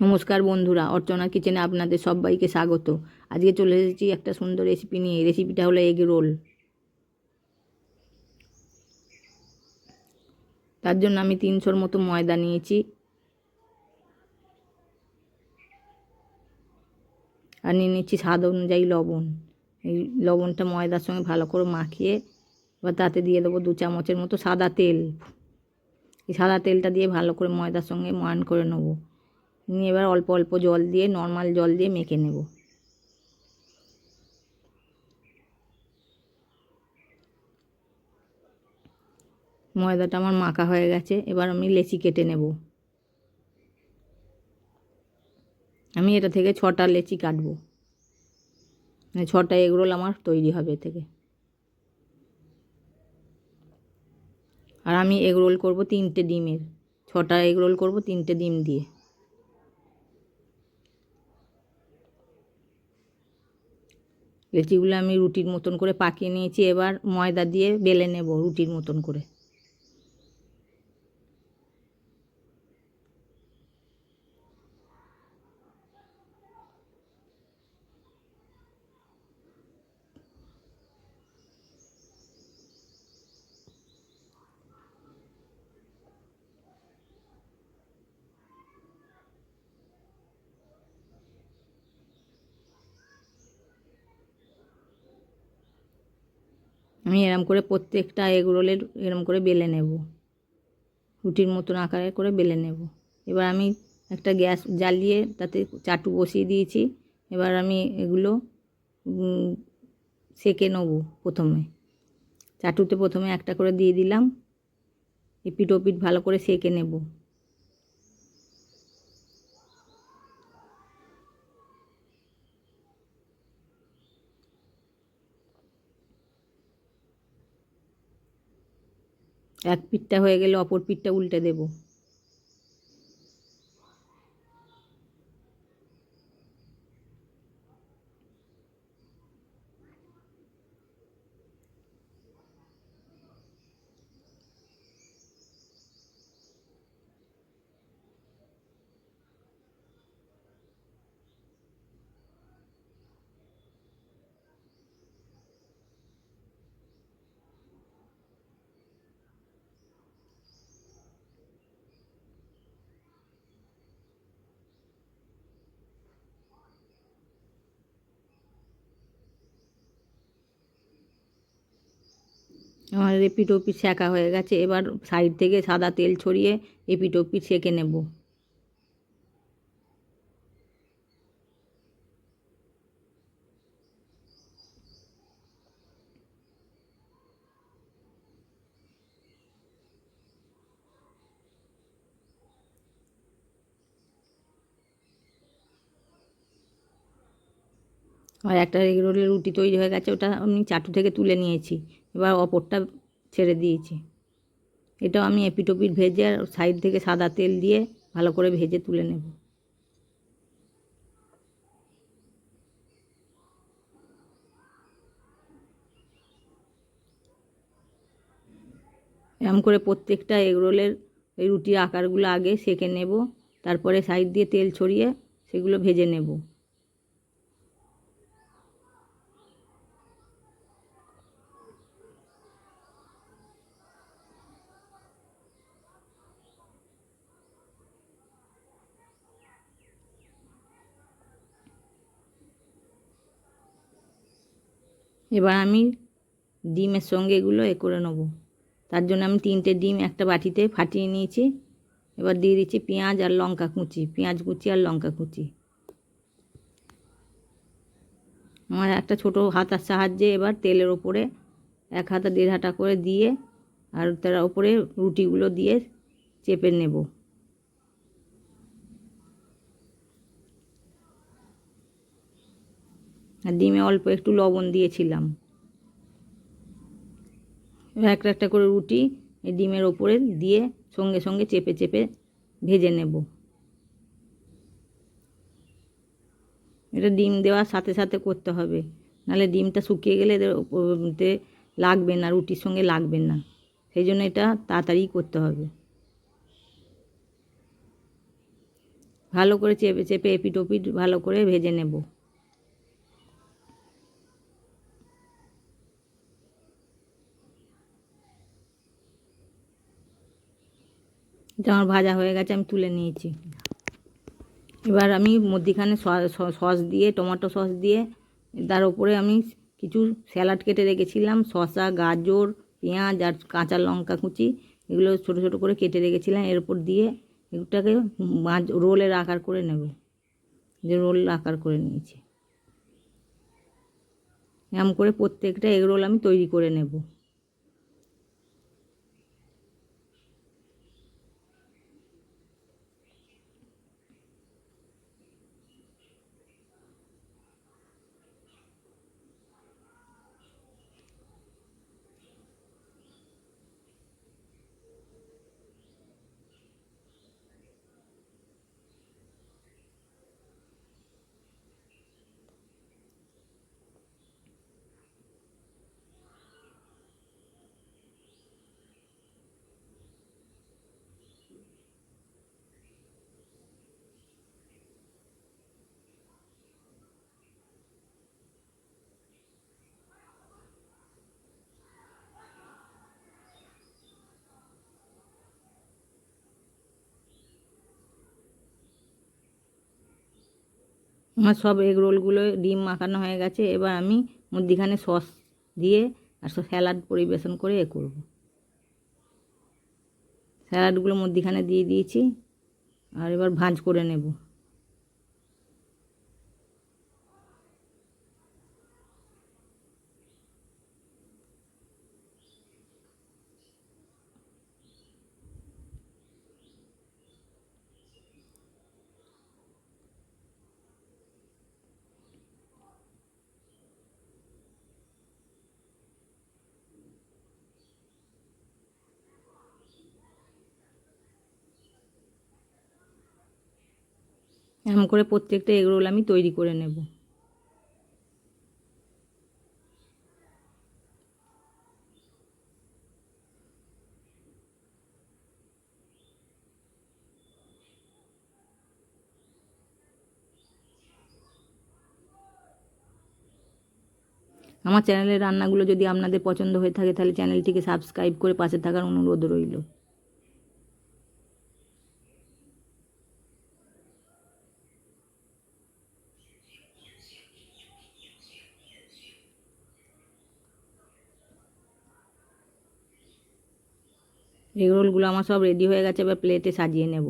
নমস্কার বন্ধুরা, অর্চনা কিচেনে আপনাদের সবাইকে স্বাগত। আজকে চলে এসেছি একটা সুন্দর রেসিপি নিয়ে। রেসিপিটা হলো এগ রোল তার জন্য আমি তিনশোর মতো ময়দা নিয়েছি। আর নিয়ে নিচ্ছি স্বাদ অনুযায়ী লবণ। এই লবণটা ময়দার সঙ্গে ভালো করে মাখিয়ে এবার তাতে দিয়ে দেবো দু চামচের মতো সাদা তেল। এই সাদা তেলটা দিয়ে ভালো করে ময়দার সঙ্গে ময়ান করে নেব। নিয়ে এবার অল্প অল্প জল দিয়ে নর্মাল জল দিয়ে মেখে নেব। ময়দাটা আমার মাখা হয়ে গেছে, এবার আমি লেচি কেটে নেব। আমি এটা থেকে ছটা লেচি কাটবো। মানে ছটা এগরোল আমার তৈরি হবে এ থেকে। আর আমি এগরোল করব তিনটে ডিমের। ছটা এগরোল করব তিনটে ডিম দিয়ে। লেচিগুলো আমি রুটির মতন করে পাকিয়ে নিয়েছি, এবার ময়দা দিয়ে বেলে নেব রুটির মতন করে। আমি এরম করে প্রত্যেকটা এগ রোলের এরম করে বেলে নেব। রুটির মতন আকারে করে বেলে নেব। এবার আমি একটা গ্যাস জ্বালিয়ে তাতে চাটু বসিয়ে দিয়েছি। এবার আমি এগুলো সেকে নেব প্রথমে। চাটুতে প্রথমে একটা করে দিয়ে দিলাম। এপিট ওপিট ভালো করে সেকে নেব। এক পিঠটা হয়ে গেলে অপর পিঠটা উল্টে দেব। আমার এপিট ওপিট সেঁকা হয়ে গেছে। এবার সাইড থেকে সাদা তেল ছড়িয়ে এপিট ওপিট সেঁকে নেব। আর একটা এগ রোলের রুটি তৈরি হয়ে গেছে, ওটা আমি চাটু থেকে তুলে নিয়েছি। এবার অপরটা ছেড়ে দিয়েছি। এটাও আমি এপিটোপিট ভেজে আর সাইড থেকে সাদা তেল দিয়ে ভালো করে ভেজে তুলে নেব। এরম করে প্রত্যেকটা এগরোলের এই রুটির আকারগুলো আগে সেঁকে নেব, তারপরে সাইড দিয়ে তেল ছড়িয়ে সেগুলো ভেজে নেব। এবার আমি ডিমের সঙ্গে এগুলো এ করে নেব। তার জন্য আমি তিনটে ডিম একটা বাটিতে ফাটিয়ে নিয়েছি। এবার দিয়ে দিচ্ছি পেঁয়াজ আর লঙ্কা কুচি, পেঁয়াজ কুচি আর লঙ্কা কুচি। আমার একটা ছোটো হাতার সাহায্যে এবার তেলের ওপরে এক হাতা দেড় হাতা করে দিয়ে আর তার ওপরে রুটিগুলো দিয়ে চেপে নেব। আর ডিমে অল্প একটু লবণ দিয়েছিলাম। এবার একটা একটা করে রুটি এই ডিমের ওপরে দিয়ে সঙ্গে সঙ্গে চেপে চেপে ভেজে নেব। এটা ডিম দেওয়ার সাথে সাথে করতে হবে, নাহলে ডিমটা শুকিয়ে গেলে এতে লাগবে না, রুটির সঙ্গে লাগবে না। সেই জন্য এটা তাড়াতাড়ি করতে হবে। ভালো করে চেপে চেপে এপিট ওপিট ভালো করে ভেজে নেব। এটা আমার ভাজা হয়ে গেছে, আমি তুলে নিয়েছি। এবার আমি মধ্যিখানে সস দিয়ে, টমেটো সস দিয়ে, তার উপরে আমি কিছু স্যালাড কেটে রেখেছিলাম, শসা, গাজর, পেঁয়াজ আর কাঁচা লঙ্কা কুচি, এগুলো ছোটো ছোটো করে কেটে রেখেছিলাম, এর উপর দিয়ে এগুলোটাকে মাছ রোলের আকার করে নেব। যে রোল আকার করে নিয়েছি। এরম করে প্রত্যেকটা এগ রোল আমি তৈরি করে নেব। আমার সব এগ রোলগুলো ডিম মাখানো হয়ে গেছে। এবার আমি মধ্যিখানে সস দিয়ে আর সব স্যালাড পরিবেশন করে এ করব। স্যালাডগুলো মধ্যিখানে দিয়ে দিয়েছি। আর এবার ভাঁজ করে নেব। এরকম করে প্রত্যেকটা এগ রোল আমি তৈরি করে নেব। আমার চ্যানেলের রান্নাগুলো যদি আপনাদের পছন্দ হয়ে থাকে, তাহলে চ্যানেলটিকে সাবস্ক্রাইব করে পাশে থাকার অনুরোধ রইল। এগ আমার সব রেডি হয়ে গেছে এবার প্লেটে সাজিয়ে নেব।